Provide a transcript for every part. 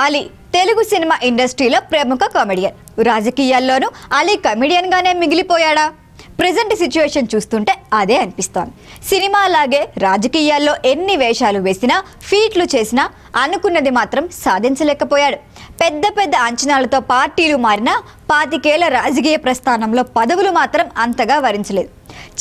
Ali Telugu cinema ఇండస్ట్రీలో ప్రముఖ comedian. రాజకీయాల్లోనూ అలీ కమెడియన్గానే మిగిలిపోయాడా? ప్రజెంట్ సిచ్యువేషన్ చూస్తుంటే అదే అనిపిస్తోంది. సినిమా అలాగే రాజకీయాల్లో ఎన్ని వేషాలు వేసినా ఫీట్లు చేసినా అనుకున్నది మాత్రం సాధించలేకపోయాడు. పెద్ద పెద్ద అంచనాలతో పార్టీలు మారినా పాతికేళ్ళ రాజకీయ ప్రస్థానంలో పదవులు మాత్రం అంతగా వరించలేదు.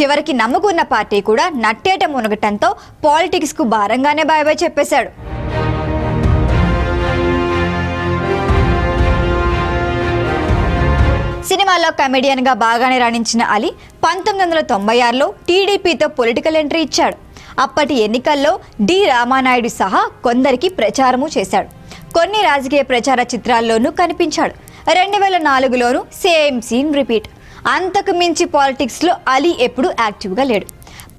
చివరికి నమ్ముకున్న పార్టీ కూడా నట్టేట మునగటంతో పాలిటిక్స్కు భారంగానే బాయ్ బాయ్ చెప్పేశాడు. సినిమాలో కమెడియన్గా బాగానే రాణించిన అలీ పంతొమ్మిది వందల తొంభై ఆరులో టీడీపీతో పొలిటికల్ ఎంట్రీ ఇచ్చాడు. అప్పటి ఎన్నికల్లో డి రామానాయుడు సహా కొందరికి ప్రచారము చేశాడు. కొన్ని రాజకీయ ప్రచార చిత్రాల్లోనూ కనిపించాడు. రెండు వేల నాలుగులోనూ సేమ్ సీన్ రిపీట్. అంతకు మించి పాలిటిక్స్లో అలీ ఎప్పుడూ యాక్టివ్గా లేడు.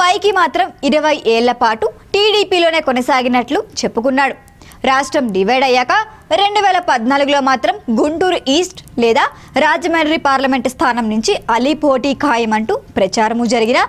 పైకి మాత్రం ఇరవై ఏళ్ళ పాటు టీడీపీలోనే కొనసాగినట్లు చెప్పుకున్నాడు. రాష్ట్రం డివైడ్ అయ్యాక రెండు వేల పద్నాలుగులో మాత్రం గుంటూరు ఈస్ట్ లేదా రాజమండ్రి పార్లమెంటు స్థానం నుంచి అలీ పోటీ ఖాయమంటూ ప్రచారము జరిగిన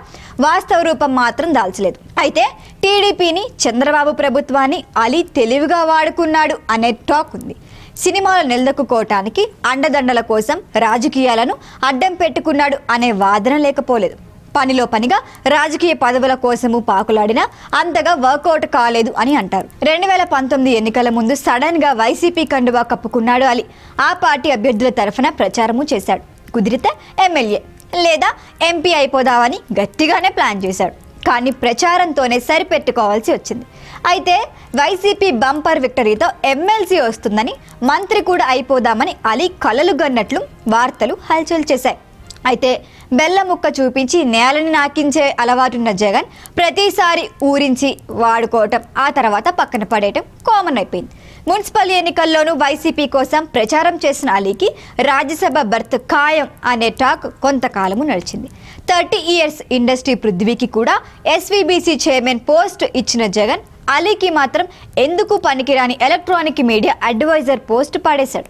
వాస్తవ రూపం మాత్రం దాల్చలేదు. అయితే టీడీపీని చంద్రబాబు ప్రభుత్వాన్ని అలీ తెలివిగా వాడుకున్నాడు అనే టాక్ ఉంది. సినిమాలు నిలదొక్కుకోవటానికి అండదండల కోసం రాజకీయాలను అడ్డం పెట్టుకున్నాడు అనే వాదన లేకపోలేదు. పనిలో పనిగా రాజకీయ పదవుల కోసము పాకులాడినా అంతగా వర్కౌట్ కాలేదు అని అంటారు. రెండు వేల పంతొమ్మిది ఎన్నికల ముందు సడన్గా వైసీపీ కండువా కప్పుకున్నాడు అలీ. ఆ పార్టీ అభ్యర్థుల తరఫున ప్రచారము చేశాడు. కుదిరితే ఎమ్మెల్యే లేదా ఎంపీ అయిపోదామని గట్టిగానే ప్లాన్ చేశాడు. కానీ ప్రచారంతోనే సరిపెట్టుకోవాల్సి వచ్చింది. అయితే వైసీపీ బంపర్ విక్టరీతో ఎమ్మెల్సీ వస్తుందని మంత్రి కూడా అయిపోదామని అలీ కలలు గన్నట్లు వార్తలు హల్చల్ చేశాయి. అయితే బెల్ల ముక్క చూపించి నేలని నాకించే అలవాటున్న జగన్ ప్రతిసారి ఊరించి వాడుకోవటం ఆ తర్వాత పక్కన పడేయటం కామన్ అయిపోయింది. మున్సిపల్ ఎన్నికల్లోనూ వైసీపీ కోసం ప్రచారం చేసిన అలీకి రాజ్యసభ బర్త్ ఖాయం అనే టాక్ కొంతకాలము నడిచింది. థర్టీ ఇయర్స్ ఇండస్ట్రీ పృథ్వీకి కూడా ఎస్వీబీసీ చైర్మన్ పోస్ట్ ఇచ్చిన జగన్ అలీకి మాత్రం ఎందుకు పనికిరాని ఎలక్ట్రానిక్ మీడియా అడ్వైజర్ పోస్ట్ పాడేశాడు.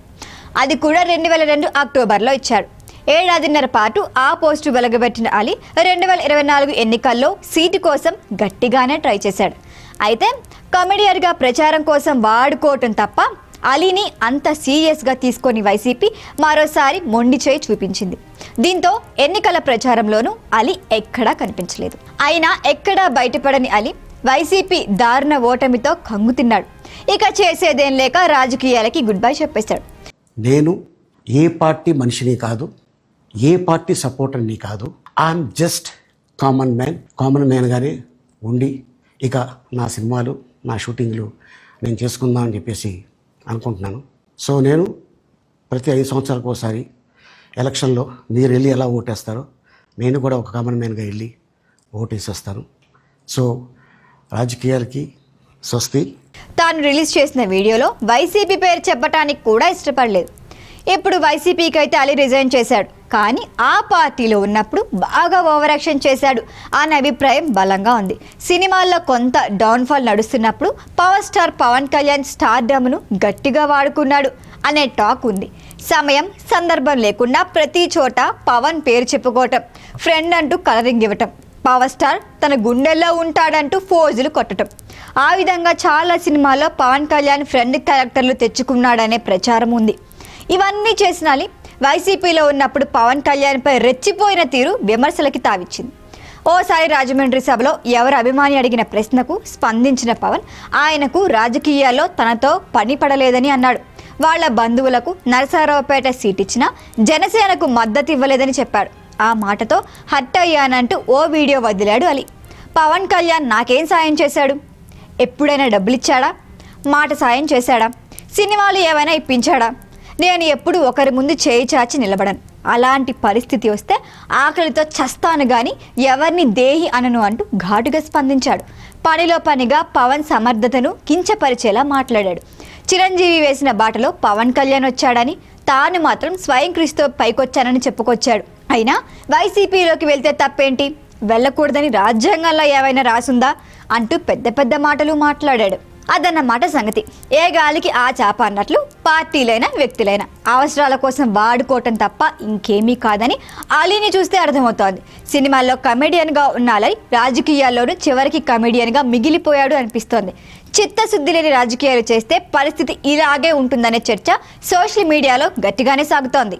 అది కూడా రెండు వేల రెండు అక్టోబర్లో ఇచ్చాడు ఏడాదిన్నర పాటు ఆ పోస్టు వెలగబెట్టిన అలీ రెండు వేల ఇరవై నాలుగు ఎన్నికల్లో సీటు కోసం గట్టిగానే ట్రై చేశాడు. అయితే కమెడియర్గా ప్రచారం కోసం వాడుకోవటం తప్ప అలీని అంత సీరియస్గా తీసుకొని వైసీపీ మరోసారి మొండి చేయి చూపించింది. దీంతో ఎన్నికల ప్రచారంలోనూ అలీ ఎక్కడా కనిపించలేదు. అయినా ఎక్కడా బయటపడని అలీ వైసీపీ దారుణ ఓటమితో కంగుతిన్నాడు ఇక చేసేదేం లేక రాజకీయాలకి గుడ్ బై చెప్పేశాడు. నేను ఏ పార్టీ మనిషిని కాదు ఏ పార్టీ సపోర్టర్ని కాదు. I'm just common man common మ్యాన్గానే ఉండి ఇక నా సినిమాలు నా షూటింగ్లు నేను చేసుకుందాం అని చెప్పేసి అనుకుంటున్నాను. సో నేను ప్రతి ఐదు సంవత్సరాలకు ఒకసారి ఎలక్షన్లో మీరు వెళ్ళి ఎలా ఓటేస్తారో నేను కూడా ఒక కామన్ మ్యాన్గా వెళ్ళి ఓటేసేస్తాను. సో రాజకీయాలకి స్వస్తి. తాను రిలీజ్ చేసిన వీడియోలో వైసీపీ పేరు చెప్పటానికి కూడా ఇష్టపడలేదు. ఇప్పుడు వైసీపీకి అయితే అలీ రిజైన్ చేశాడు కానీ ఆ పార్టీలో ఉన్నప్పుడు బాగా ఓవరాక్షన్ చేశాడు. అనే అభిప్రాయం బలంగా ఉంది. సినిమాల్లో కొంత డౌన్ఫాల్ నడుస్తున్నప్పుడు పవర్ స్టార్ పవన్ కళ్యాణ్ స్టార్డమ్ను గట్టిగా వాడుకున్నాడు అనే టాక్ ఉంది. సమయం సందర్భం లేకుండా ప్రతి చోట పవన్ పేరు చెప్పుకోవటం ఫ్రెండ్ అంటూ కలరింగ్ ఇవ్వటం పవర్ స్టార్ తన గుండెల్లో ఉంటాడంటూ ఫోజులు కొట్టడం ఆ విధంగా చాలా సినిమాల్లో పవన్ కళ్యాణ్ ఫ్రెండ్ క్యారెక్టర్లు తెచ్చుకున్నాడనే ప్రచారం ఉంది. ఇవన్నీ చేసినాలి వైసీపీలో ఉన్నప్పుడు పవన్ కళ్యాణ్పై రెచ్చిపోయిన తీరు విమర్శలకి తావిచ్చింది. ఓసారి రాజమండ్రి సభలో ఎవరు అభిమాని అడిగిన ప్రశ్నకు స్పందించిన పవన్ ఆయనకు రాజకీయాల్లో తనతో పని పడలేదని అన్నాడు. వాళ్ళ బంధువులకు నరసరావుపేట సీట్ ఇచ్చినా జనసేనకు మద్దతు ఇవ్వలేదని చెప్పాడు. ఆ మాటతో హట్ అయ్యానంటూ ఓ వీడియో వదిలాడు అలీ. పవన్ కళ్యాణ్ నాకేం సాయం చేశాడు? ఎప్పుడైనా డబ్బులిచ్చాడా? మాట సాయం చేశాడా? సినిమాలు ఏమైనా ఇప్పించాడా? నేను ఎప్పుడు ఒకరి ముందు చేయి చాచి నిలబడను. అలాంటి పరిస్థితి వస్తే ఆకలితో చస్తాను గాని ఎవరిని దేహి అనను అంటూ ఘాటుగా స్పందించాడు. పనిలో పనిగా పవన్ సమర్థతను కించపరిచేలా మాట్లాడాడు. చిరంజీవి వేసిన బాటలో పవన్ కళ్యాణ్ వచ్చాడని తాను మాత్రం స్వయం క్రీస్తు పైకొచ్చానని చెప్పుకొచ్చాడు. అయినా వైసీపీలోకి వెళ్తే తప్పేంటి? వెళ్ళకూడదని రాజ్యాంగంలో ఏమైనా రాసుందా? అంటూ పెద్ద పెద్ద మాటలు మాట్లాడాడు. అదన్నమాట సంగతి. ఏ గాలికి ఆ చేప అన్నట్లు పార్టీలైన వ్యక్తులైన. అవసరాల కోసం వాడుకోవటం తప్ప ఇంకేమీ కాదని అలీని చూస్తే అర్థమవుతోంది. సినిమాల్లో కమెడియన్గా ఉన్నాలై రాజకీయాల్లోనూ చివరికి కమెడియన్గా మిగిలిపోయాడు అనిపిస్తోంది. చిత్తశుద్ధి లేని రాజకీయాలు చేస్తే పరిస్థితి ఇలాగే ఉంటుందనే చర్చ సోషల్ మీడియాలో గట్టిగానే సాగుతోంది.